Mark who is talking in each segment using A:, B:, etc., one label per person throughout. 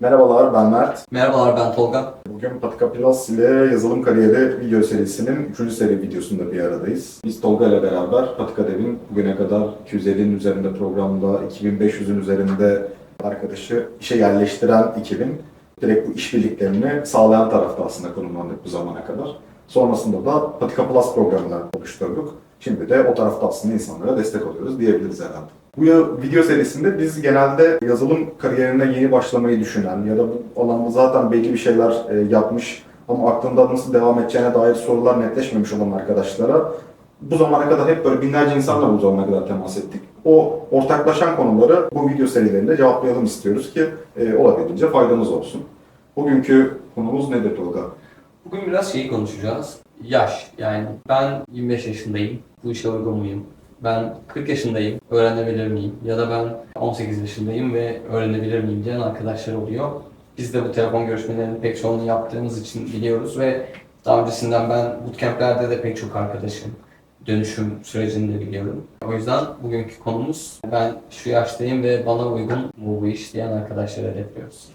A: Merhabalar ben Mert.
B: Merhabalar ben Tolga.
A: Bugün Patika Plus ile yazılım kariyeri video serisinin 3. seri videosunda bir aradayız. Biz Tolga ile beraber Patika Dev'in bugüne kadar 250'nin üzerinde programda, 2500'ün üzerinde arkadaşı işe yerleştiren ekibin direkt bu işbirliklerini sağlayan tarafta aslında konumlandık bu zamana kadar. Sonrasında da Patika Plus programını oluşturduk. Şimdi de o tarafta aslında insanlara destek oluyoruz diyebiliriz herhalde. Bu video serisinde biz genelde yazılım kariyerine yeni başlamayı düşünen ya da bu alanda zaten belli bir şeyler e, yapmış ama aklında nasıl devam edeceğine dair sorular netleşmemiş olan arkadaşlara bu zamana kadar hep böyle binlerce insanla bu zamana kadar temas ettik. O ortaklaşan konuları bu video serilerinde cevaplayalım istiyoruz ki e, olabildiğince faydamız olsun. Bugünkü konumuz nedir Tolga?
B: Bugün biraz şeyi konuşacağız. Yaş. Yani ben 25 yaşındayım. Bu işe uygun muyum? Ben 40 yaşındayım. Öğrenebilir miyim? Ya da ben 18 yaşındayım ve öğrenebilir miyim diyen arkadaşlar oluyor. Biz de bu telefon görüşmelerinin pek çoğunu yaptığımız için biliyoruz ve daha öncesinden ben bootcamplerde de pek çok arkadaşım dönüşüm sürecini de biliyorum. O yüzden bugünkü konumuz ben şu yaştayım ve bana uygun mu bu iş diyen arkadaşları hedefliyoruz.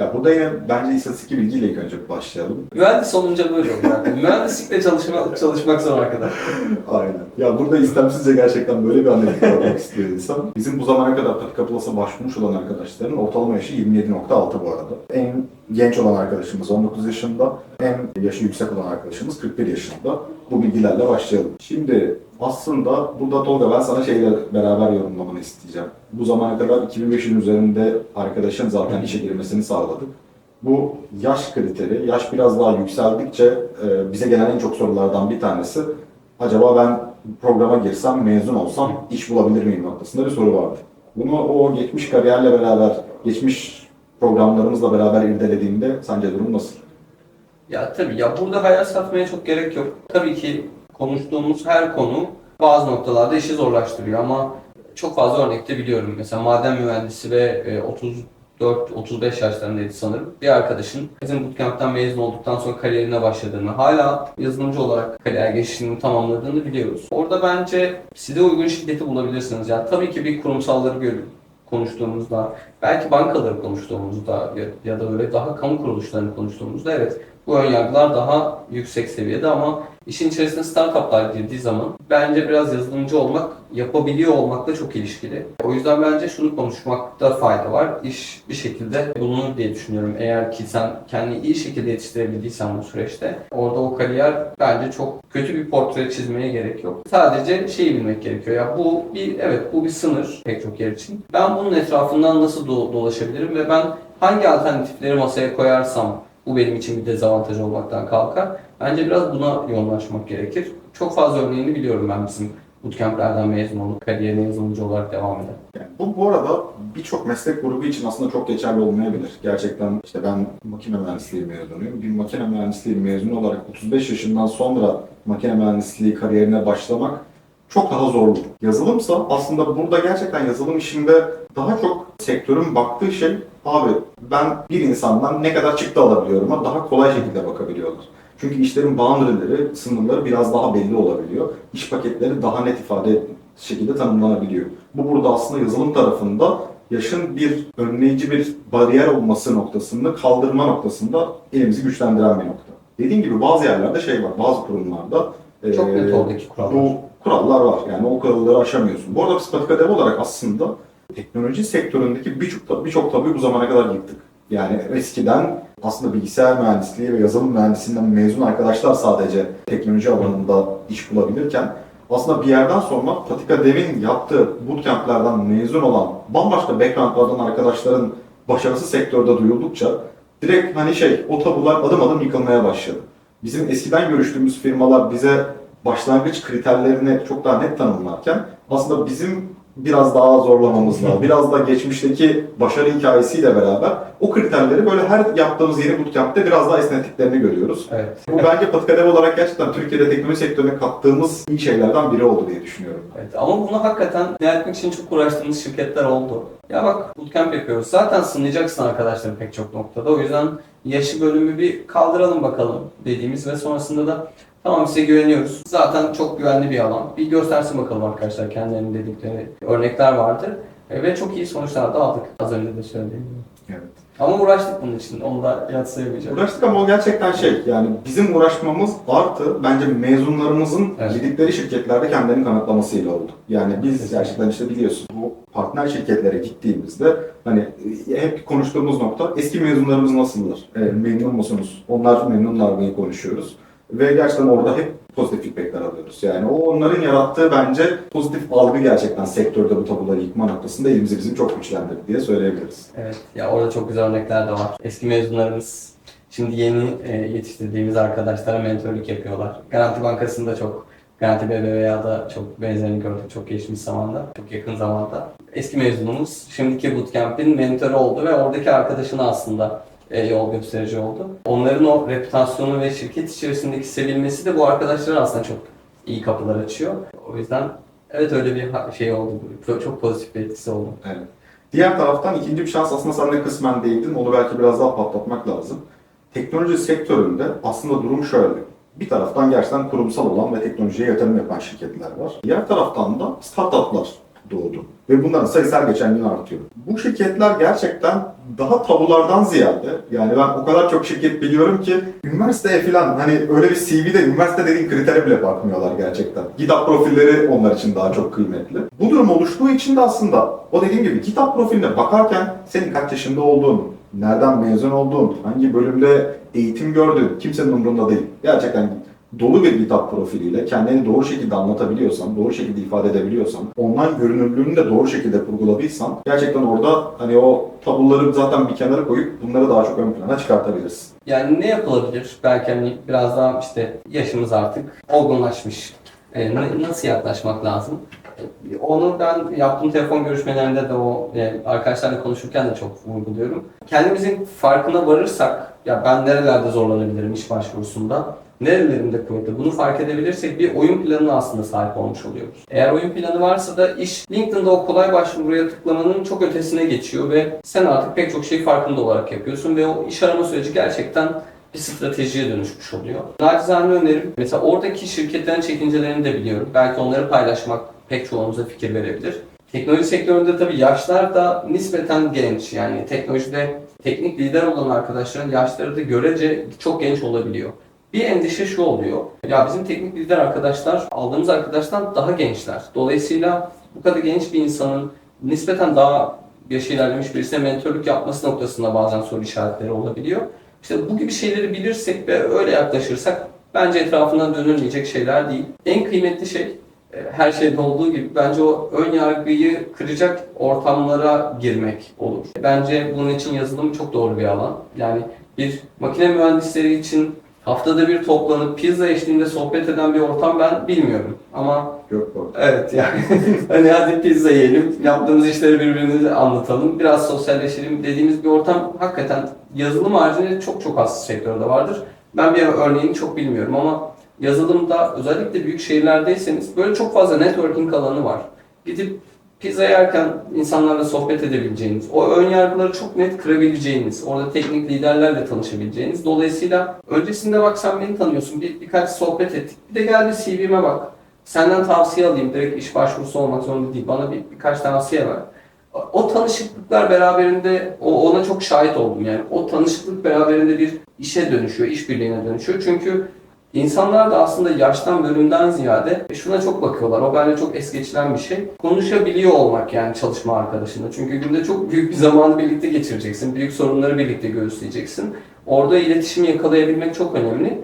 A: Ya burada yine bence istatistik bilgiyle ilk önce başlayalım.
B: Mühendis olunca böyle oluyor. Yani. Mühendislikle çalışma, çalışmak zor arkadaş.
A: Aynen. Ya burada istemsizce gerçekten böyle bir analitik yapmak istiyor insan. Bizim bu zamana kadar Patika Plus'a başvurmuş olan arkadaşların ortalama yaşı 27.6 bu arada. En genç olan arkadaşımız 19 yaşında, en yaşı yüksek olan arkadaşımız 41 yaşında. Bu bilgilerle başlayalım. Şimdi aslında burada Tolga ben sana şeyle beraber yorumlamanı isteyeceğim. Bu zamana kadar 2500'ün üzerinde arkadaşın zaten işe girmesini sağladık. Bu yaş kriteri, yaş biraz daha yükseldikçe e, bize gelen en çok sorulardan bir tanesi acaba ben programa girsem, mezun olsam iş bulabilir miyim noktasında bir soru vardı. Bunu o geçmiş kariyerle beraber, geçmiş programlarımızla beraber irdelediğinde sence durum nasıl?
B: Ya tabii ya burada hayal satmaya çok gerek yok. Tabii ki konuştuğumuz her konu bazı noktalarda işi zorlaştırıyor ama çok fazla örnekte biliyorum. Mesela maden mühendisi ve e, 34-35 yaşlarındaydı sanırım. Bir arkadaşın bizim bootcamp'ten mezun olduktan sonra kariyerine başladığını, hala yazılımcı olarak kariyer geçişini tamamladığını biliyoruz. Orada bence size uygun şirketi bulabilirsiniz. Yani tabii ki bir kurumsalları görün konuştuğumuzda, belki bankaları konuştuğumuzda ya, ya da böyle daha kamu kuruluşlarını konuştuğumuzda evet bu önyargılar daha yüksek seviyede ama işin içerisine startuplar girdiği zaman bence biraz yazılımcı olmak yapabiliyor olmakla çok ilişkili. O yüzden bence şunu konuşmakta fayda var. İş bir şekilde bulunur diye düşünüyorum. Eğer ki sen kendini iyi şekilde yetiştirebildiysen bu süreçte orada o kariyer bence çok kötü bir portre çizmeye gerek yok. Sadece şeyi bilmek gerekiyor. Ya bu bir evet bu bir sınır pek çok yer için. Ben bunun etrafından nasıl do- dolaşabilirim ve ben hangi alternatifleri masaya koyarsam bu benim için bir dezavantaj olmaktan kalkar. Bence biraz buna yoğunlaşmak gerekir. Çok fazla örneğini biliyorum ben bizim bootcamplerden mezun olup kariyerine yazılımcı olarak devam eden.
A: Yani bu bu arada birçok meslek grubu için aslında çok geçerli olmayabilir. Gerçekten işte ben makine mühendisliği mezunuyum. Bir makine mühendisliği mezunu olarak 35 yaşından sonra makine mühendisliği kariyerine başlamak çok daha zorlu. Yazılımsa aslında burada gerçekten yazılım işinde daha çok sektörün baktığı şey abi ben bir insandan ne kadar çıktı alabiliyorum daha kolay şekilde bakabiliyorlar. Çünkü işlerin boundary'leri, sınırları biraz daha belli olabiliyor. İş paketleri daha net ifade şekilde tanımlanabiliyor. Bu burada aslında yazılım tarafında yaşın bir önleyici bir bariyer olması noktasında, kaldırma noktasında elimizi güçlendiren bir nokta. Dediğim gibi bazı yerlerde şey var, bazı kurumlarda
B: Çok
A: eee,
B: net oradaki kurallar.
A: bu kurallar var. Yani o kuralları aşamıyorsun. Bu arada biz Patika Dev olarak aslında teknoloji sektöründeki birçok birçok tabii bu zamana kadar yıktık. Yani eskiden aslında bilgisayar mühendisliği ve yazılım mühendisliğinden mezun arkadaşlar sadece teknoloji alanında iş bulabilirken aslında bir yerden sonra Patika Dev'in yaptığı bootcamplerden mezun olan bambaşka backgroundlardan arkadaşların başarısı sektörde duyuldukça direkt hani şey o tabular adım adım yıkılmaya başladı. Bizim eskiden görüştüğümüz firmalar bize başlangıç kriterlerini çok daha net tanımlarken aslında bizim biraz daha zorlamamızla, biraz da geçmişteki başarı hikayesiyle beraber o kriterleri böyle her yaptığımız yeni bootcamp'te biraz daha esnettiklerini görüyoruz.
B: Evet.
A: Bu bence Patika Dev olarak gerçekten Türkiye'de teknoloji sektörüne kattığımız iyi şeylerden biri oldu diye düşünüyorum.
B: Evet ama bunu hakikaten yapmak için çok uğraştığımız şirketler oldu. Ya bak bootcamp yapıyoruz. Zaten sınlayacaksın arkadaşlar pek çok noktada. O yüzden yaşı bölümü bir kaldıralım bakalım dediğimiz ve sonrasında da tamam size güveniyoruz. Zaten çok güvenli bir alan. Bir göstersin bakalım arkadaşlar kendilerinin dedikleri örnekler vardır. E, Ve çok iyi sonuçlar da aldık. Az önce de söylediğim gibi.
A: Evet.
B: Ama uğraştık bunun için. Onu da yatsıyamayacağım.
A: Uğraştık ama o gerçekten şey yani bizim uğraşmamız artı bence mezunlarımızın
B: Evet.
A: girdikleri şirketlerde kendilerini kanıtlamasıyla oldu. Yani biz gerçekten işte biliyorsun bu partner şirketlere gittiğimizde hani e, hep konuştuğumuz nokta eski mezunlarımız nasıllar? E, memnun musunuz? Onlar memnunlar mı konuşuyoruz. Ve gerçekten orada hep pozitif feedbackler alıyoruz. Yani o onların yarattığı bence pozitif algı gerçekten sektörde bu tabuları yıkma noktasında elimizi bizim çok güçlendirdi diye söyleyebiliriz.
B: Evet. Ya orada çok güzel örnekler de var. Eski mezunlarımız şimdi yeni e, yetiştirdiğimiz arkadaşlara mentorluk yapıyorlar. Garanti Bankası'nda çok Garanti BBVA'da çok benzerini gördük çok geçmiş zamanda, çok yakın zamanda. Eski mezunumuz şimdiki bootcamp'in mentörü oldu ve oradaki arkadaşına aslında yol gösterici oldu. Onların o reputasyonu ve şirket içerisindeki sevilmesi de bu arkadaşlara aslında çok iyi kapılar açıyor. O yüzden evet öyle bir şey oldu. Çok pozitif bir etkisi oldu.
A: Evet. Diğer taraftan ikinci bir şans aslında sen de kısmen değindin. Onu belki biraz daha patlatmak lazım. Teknoloji sektöründe aslında durum şöyle. Bir taraftan gerçekten kurumsal olan ve teknolojiye yatırım yapan şirketler var. Diğer taraftan da startuplar doğdu. Ve bunların sayısı her geçen gün artıyor. Bu şirketler gerçekten daha tabulardan ziyade, yani ben o kadar çok şirket biliyorum ki üniversiteye falan hani öyle bir CV'de üniversite dediğin kritere bile bakmıyorlar gerçekten. GitHub profilleri onlar için daha çok kıymetli. Bu durum oluştuğu için de aslında o dediğim gibi GitHub profiline bakarken senin kaç yaşında olduğun, nereden mezun olduğun, hangi bölümde eğitim gördüğün kimsenin umurunda değil. Gerçekten dolu bir GitHub profiliyle kendini doğru şekilde anlatabiliyorsan, doğru şekilde ifade edebiliyorsan, online görünürlüğünü de doğru şekilde kurguladıysan gerçekten orada hani o tabuları zaten bir kenara koyup bunları daha çok ön plana çıkartabilirsin.
B: Yani ne yapılabilir? Belki hani biraz daha işte yaşımız artık olgunlaşmış. Ee, na- nasıl yaklaşmak lazım? Onu ben yaptığım telefon görüşmelerinde de o e, arkadaşlarla konuşurken de çok vurguluyorum. Kendimizin farkına varırsak, ya ben nerelerde zorlanabilirim iş başvurusunda, nerelerimde kuvvetli bunu fark edebilirsek bir oyun planına aslında sahip olmuş oluyoruz. Eğer oyun planı varsa da iş LinkedIn'da o kolay başvuruya tıklamanın çok ötesine geçiyor ve sen artık pek çok şeyi farkında olarak yapıyorsun ve o iş arama süreci gerçekten bir stratejiye dönüşmüş oluyor. Nacizane önerim, mesela oradaki şirketlerin çekincelerini de biliyorum. Belki onları paylaşmak pek çoğumuza fikir verebilir. Teknoloji sektöründe tabii yaşlar da nispeten genç. Yani teknolojide teknik lider olan arkadaşların yaşları da görece çok genç olabiliyor. Bir endişe şu oluyor. Ya bizim teknik lider arkadaşlar aldığımız arkadaştan daha gençler. Dolayısıyla bu kadar genç bir insanın nispeten daha yaşı ilerlemiş birisine mentorluk yapması noktasında bazen soru işaretleri olabiliyor. İşte bu gibi şeyleri bilirsek ve öyle yaklaşırsak bence etrafından dönülmeyecek şeyler değil. En kıymetli şey e, her şeyde olduğu gibi bence o ön yargıyı kıracak ortamlara girmek olur. Bence bunun için yazılım çok doğru bir alan. Yani bir makine mühendisleri için haftada bir toplanıp pizza eşliğinde sohbet eden bir ortam ben bilmiyorum. Ama
A: Yok bu.
B: Evet yani hani hadi pizza yiyelim, yaptığımız işleri birbirimize anlatalım, biraz sosyalleşelim dediğimiz bir ortam hakikaten yazılım haricinde çok çok az sektörde vardır. Ben bir örneğini çok bilmiyorum ama yazılımda özellikle büyük şehirlerdeyseniz böyle çok fazla networking alanı var. Gidip pizza yerken insanlarla sohbet edebileceğiniz, o ön yargıları çok net kırabileceğiniz, orada teknik liderlerle tanışabileceğiniz. Dolayısıyla öncesinde bak sen beni tanıyorsun, bir, birkaç sohbet ettik. Bir de gel bir CV'me bak. Senden tavsiye alayım. Direkt iş başvurusu olmak zorunda değil. Bana bir, birkaç tavsiye ver. O tanışıklıklar beraberinde o ona çok şahit oldum yani. O tanışıklık beraberinde bir işe dönüşüyor, işbirliğine dönüşüyor. Çünkü insanlar da aslında yaştan bölümden ziyade şuna çok bakıyorlar. O bence çok es geçilen bir şey. Konuşabiliyor olmak yani çalışma arkadaşında. Çünkü günde çok büyük bir zamanı birlikte geçireceksin. Büyük sorunları birlikte göğüsleyeceksin. Orada iletişimi yakalayabilmek çok önemli.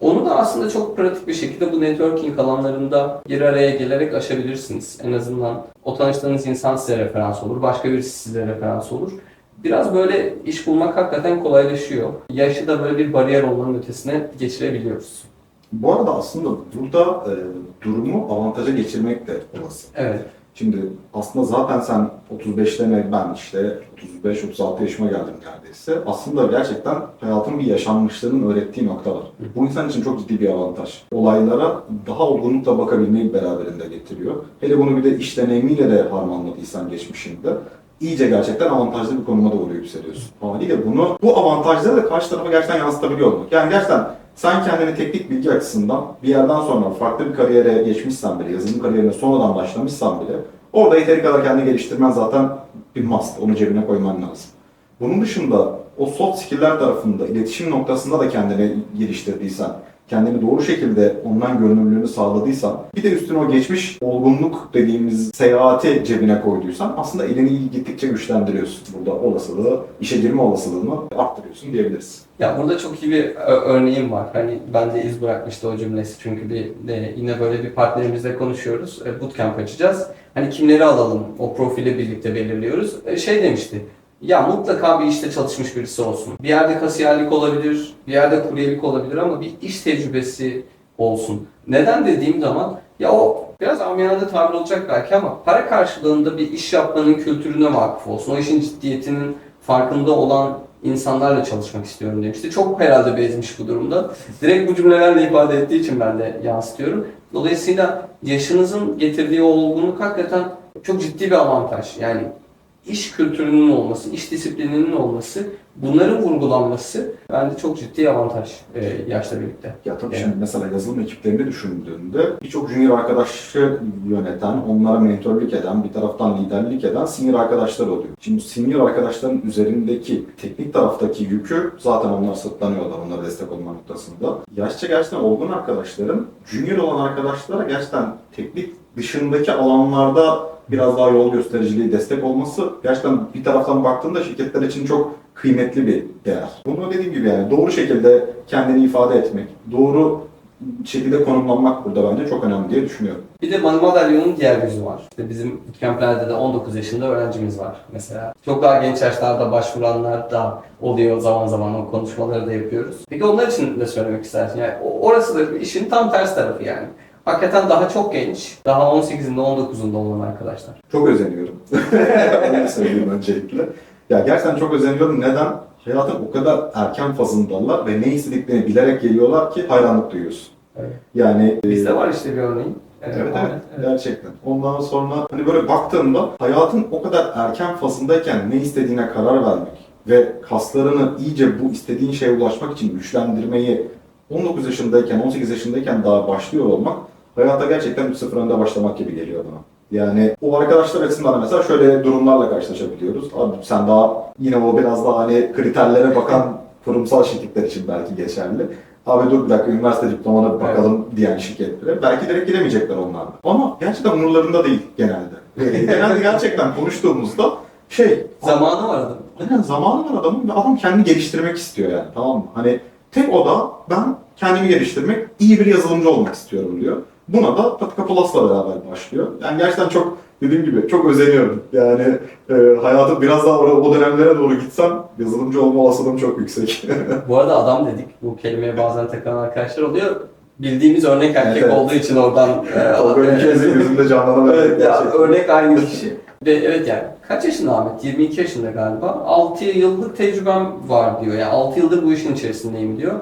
B: Onu da aslında çok pratik bir şekilde bu networking alanlarında bir araya gelerek aşabilirsiniz. En azından o tanıştığınız insan size referans olur, başka birisi size referans olur. Biraz böyle iş bulmak hakikaten kolaylaşıyor. Yaşı da böyle bir bariyer olmanın ötesine geçirebiliyoruz.
A: Bu arada aslında burada e, durumu avantaja geçirmek de olası.
B: Evet,
A: Şimdi aslında zaten sen 35'lerine ben işte 35-36 yaşıma geldim neredeyse. Aslında gerçekten hayatın bir yaşanmışlığının öğrettiği nokta var. Bu insan için çok ciddi bir avantaj. Olaylara daha olgunlukla bakabilmeyi beraberinde getiriyor. Hele bunu bir de iş deneyimiyle de harmanladıysan geçmişinde iyice gerçekten avantajlı bir konuma doğru yükseliyorsun. Haliyle bunu, bu avantajları da karşı tarafa gerçekten yansıtabiliyor olmak. Yani gerçekten sen kendini teknik bilgi açısından bir yerden sonra farklı bir kariyere geçmişsen bile, yazılım kariyerine sonradan başlamışsan bile orada yeteri kadar kendini geliştirmen zaten bir must. Onu cebine koyman lazım. Bunun dışında o soft skill'ler tarafında, iletişim noktasında da kendini geliştirdiysen, kendini doğru şekilde ondan görünümlülüğünü sağladıysan, bir de üstüne o geçmiş olgunluk dediğimiz seyahati cebine koyduysan aslında elini gittikçe güçlendiriyorsun. Burada olasılığı, işe girme olasılığını arttırıyorsun diyebiliriz.
B: Ya burada çok iyi bir örneğim var. Hani ben de iz bırakmıştı o cümlesi çünkü bir de yine böyle bir partnerimizle konuşuyoruz. E, Bootcamp açacağız. Hani kimleri alalım o profili birlikte belirliyoruz. E, Şey demişti. Ya mutlaka bir işte çalışmış birisi olsun. Bir yerde kasiyerlik olabilir, bir yerde kuryelik olabilir ama bir iş tecrübesi olsun. Neden dediğim zaman ya o biraz amiyane tabir olacak belki ama para karşılığında bir iş yapmanın kültürüne vakıf olsun. O işin ciddiyetinin farkında olan insanlarla çalışmak istiyorum demişti. Çok herhalde bezmiş bu durumda. Direkt bu cümlelerle ifade ettiği için ben de yansıtıyorum. Dolayısıyla yaşınızın getirdiği olgunluk hakikaten çok ciddi bir avantaj. Yani iş kültürünün olması, iş disiplininin olması, bunların vurgulanması bence çok ciddi avantaj e, yaşla birlikte.
A: Ya tabii
B: Evet.
A: şimdi mesela yazılım ekiplerini düşündüğünde birçok junior arkadaşı yöneten, onlara mentorluk eden, bir taraftan liderlik eden senior arkadaşlar oluyor. Şimdi bu senior arkadaşların üzerindeki teknik taraftaki yükü zaten onlar sırtlanıyorlar onlara destek olma noktasında. Yaşça gerçekten olgun arkadaşların junior olan arkadaşlara gerçekten teknik dışındaki alanlarda biraz daha yol göstericiliği destek olması gerçekten bir taraftan baktığında şirketler için çok kıymetli bir değer. Bunu dediğim gibi yani doğru şekilde kendini ifade etmek, doğru şekilde konumlanmak burada bence çok önemli diye düşünüyorum.
B: Bir de Mani Madalyon'un diğer yüzü var. İşte bizim bootcamplerde de 19 yaşında öğrencimiz var mesela. Çok daha genç yaşlarda başvuranlar da oluyor zaman zaman o konuşmaları da yapıyoruz. Peki onlar için ne söylemek istersin? Yani orası da işin tam ters tarafı yani. Hakikaten daha çok genç, daha 18'inde 19'unda olan arkadaşlar.
A: Çok özeniyorum. Öyle söyleyeyim öncelikle. Ya gerçekten çok özeniyorum. Neden? Hayatın o kadar erken fazındalar ve ne istediklerini bilerek geliyorlar ki hayranlık duyuyorsun.
B: Evet.
A: Yani e,
B: Bizde var işte bir örneğin.
A: Evet,
B: Ee,
A: evet,
B: Ahmet,
A: gerçekten. Ondan sonra hani böyle baktığımda hayatın o kadar erken fasındayken ne istediğine karar vermek ve kaslarını iyice bu istediğin şeye ulaşmak için güçlendirmeyi 19 yaşındayken, 18 yaşındayken daha başlıyor olmak hayata gerçekten 3-0 önde başlamak gibi geliyor bana. Yani o arkadaşlar açısından da mesela şöyle durumlarla karşılaşabiliyoruz. Abi sen daha yine o biraz daha hani kriterlere bakan kurumsal şirketler için belki geçerli. Abi dur bir dakika üniversite diplomana bir bakalım diyen şirketlere. Belki direkt giremeyecekler onlar da. Ama gerçekten umurlarında değil genelde. Genelde gerçekten konuştuğumuzda şey...
B: Zamanı var adamın.
A: Aynen zamanı var adamın ve adam kendini geliştirmek istiyor yani tamam mı? Hani tek o da ben kendimi geliştirmek, iyi bir yazılımcı olmak istiyorum diyor. Buna da Patika Plus'la beraber başlıyor. Yani gerçekten çok dediğim gibi çok özeniyorum. Yani e, hayatım biraz daha o, o dönemlere doğru gitsem yazılımcı olma olasılığım çok yüksek.
B: Bu arada adam dedik. Bu kelimeye bazen takılan arkadaşlar oluyor. Bildiğimiz örnek erkek
A: Evet.
B: olduğu için oradan e,
A: Ülkez'in gözümde canlanan
B: Evet ya örnek aynı kişi. Ve evet yani kaç yaşında Ahmet? 22 yaşında galiba. 6 yıllık tecrübem var diyor. Yani 6 yıldır bu işin içerisindeyim diyor.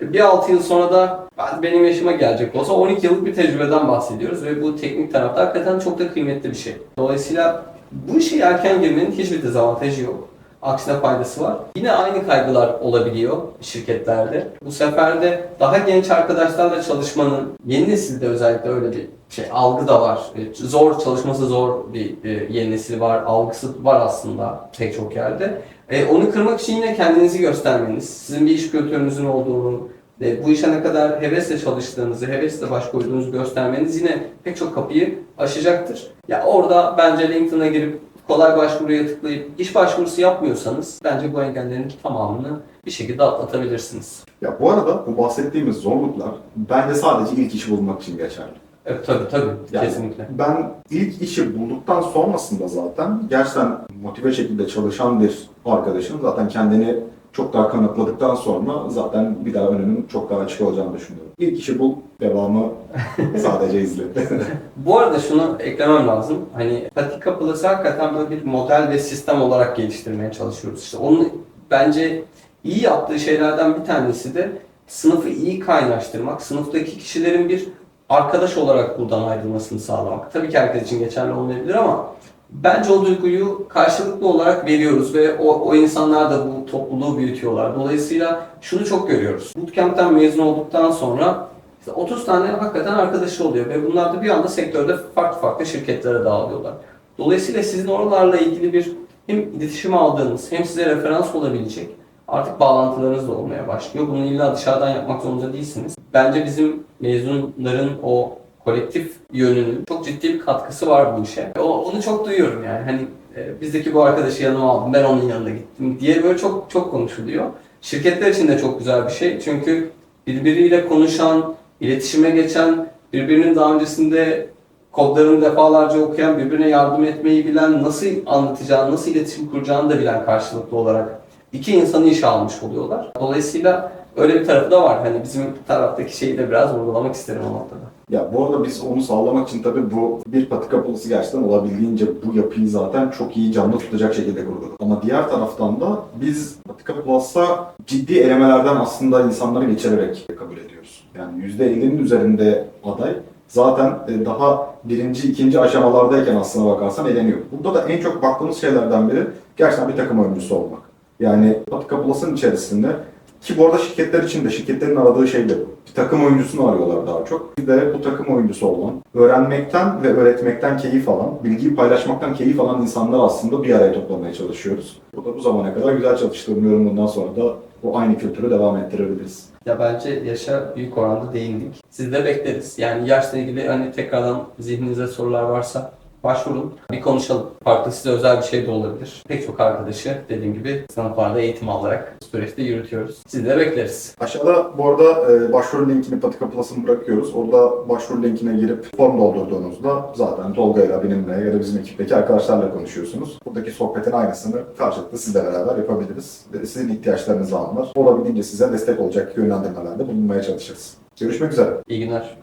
B: Bir 6 yıl sonra da ben- benim yaşıma gelecek olsa 12 yıllık bir tecrübeden bahsediyoruz ve bu teknik tarafta hakikaten çok da kıymetli bir şey. Dolayısıyla bu işe erken girmenin hiçbir dezavantajı yok. Aksine faydası var. Yine aynı kaygılar olabiliyor şirketlerde. Bu sefer de daha genç arkadaşlarla çalışmanın yeni nesilde özellikle öyle bir şey algı da var. E, Zor çalışması zor bir e, yeni nesil var. Algısı var aslında pek çok yerde. E, onu kırmak için yine kendinizi göstermeniz, sizin bir iş kültürünüzün olduğunu, e, bu işe ne kadar hevesle çalıştığınızı, hevesle baş koyduğunuzu göstermeniz yine pek çok kapıyı aşacaktır. Ya orada bence LinkedIn'a girip kolay başvuruya tıklayıp iş başvurusu yapmıyorsanız bence bu engellerin tamamını bir şekilde atlatabilirsiniz.
A: Ya bu arada bu bahsettiğimiz zorluklar bence sadece ilk işi bulmak için geçerli.
B: Evet tabii tabii
A: Yani
B: kesinlikle.
A: Ben ilk işi bulduktan sonrasında zaten gerçekten motive şekilde çalışan bir arkadaşın zaten kendini çok daha kanıtladıktan sonra zaten bir daha önünün çok daha açık olacağını düşünüyorum. İlk işi bul, devamı sadece izle.
B: Bu arada şunu eklemem lazım. Hani Patika Plus'ı hakikaten böyle bir model ve sistem olarak geliştirmeye çalışıyoruz. İşte onun bence iyi yaptığı şeylerden bir tanesi de sınıfı iyi kaynaştırmak, sınıftaki kişilerin bir arkadaş olarak buradan ayrılmasını sağlamak. Tabii ki herkes için geçerli olmayabilir ama bence o duyguyu karşılıklı olarak veriyoruz ve o, o insanlar da bu topluluğu büyütüyorlar. Dolayısıyla şunu çok görüyoruz. Bootcamp'ten mezun olduktan sonra işte 30 tane hakikaten arkadaşı oluyor ve bunlar da bir anda sektörde farklı farklı şirketlere dağılıyorlar. Dolayısıyla sizin oralarla ilgili bir hem iletişim aldığınız hem size referans olabilecek artık bağlantılarınız da olmaya başlıyor. Bunu illa dışarıdan yapmak zorunda değilsiniz. Bence bizim mezunların o kolektif yönünün çok ciddi bir katkısı var bu işe. O, onu çok duyuyorum yani. Hani e, bizdeki bu arkadaşı yanıma aldım, ben onun yanına gittim diye böyle çok çok konuşuluyor. Şirketler için de çok güzel bir şey. Çünkü birbiriyle konuşan, iletişime geçen, birbirinin daha öncesinde kodlarını defalarca okuyan, birbirine yardım etmeyi bilen, nasıl anlatacağını, nasıl iletişim kuracağını da bilen karşılıklı olarak iki insanı işe almış oluyorlar. Dolayısıyla öyle bir tarafı da var. Hani bizim taraftaki şeyi de biraz vurgulamak isterim o noktada.
A: Ya bu arada biz onu sağlamak için tabii bu bir patika polisi gerçekten olabildiğince bu yapıyı zaten çok iyi canlı tutacak şekilde kurguladık. Ama diğer taraftan da biz patika plus'a ciddi elemelerden aslında insanları geçirerek kabul ediyoruz. Yani %50'nin üzerinde aday zaten e, daha birinci, ikinci aşamalardayken aslına bakarsan eleniyor. Burada da en çok baktığımız şeylerden biri gerçekten bir takım oyuncusu olmak. Yani Patika Plus'ın içerisinde ki bu arada şirketler için de şirketlerin aradığı şey de bu. Bir takım oyuncusunu arıyorlar daha çok. Bir de bu takım oyuncusu olan, öğrenmekten ve öğretmekten keyif alan, bilgiyi paylaşmaktan keyif alan insanlar aslında bir araya toplamaya çalışıyoruz. Bu da bu zamana kadar güzel çalıştığım bundan sonra da bu aynı kültürü devam ettirebiliriz.
B: Ya bence yaşa büyük oranda değindik. Siz de bekleriz. Yani yaşla ilgili hani tekrardan zihninizde sorular varsa başvurun. Bir konuşalım. Farklı size özel bir şey de olabilir. Pek çok arkadaşı dediğim gibi sınıflarda eğitim alarak süreçte yürütüyoruz. Sizi de bekleriz.
A: Aşağıda bu arada e, başvuru linkini Patika Plus'ın bırakıyoruz. Orada başvuru linkine girip form doldurduğunuzda zaten Tolga ile benimle ya da bizim ekipteki arkadaşlarla konuşuyorsunuz. Buradaki sohbetin aynısını karşılıklı sizle beraber yapabiliriz. Ve sizin ihtiyaçlarınızı anlar. Olabildiğince size destek olacak yönlendirmelerde bulunmaya çalışırız. Görüşmek üzere.
B: İyi günler.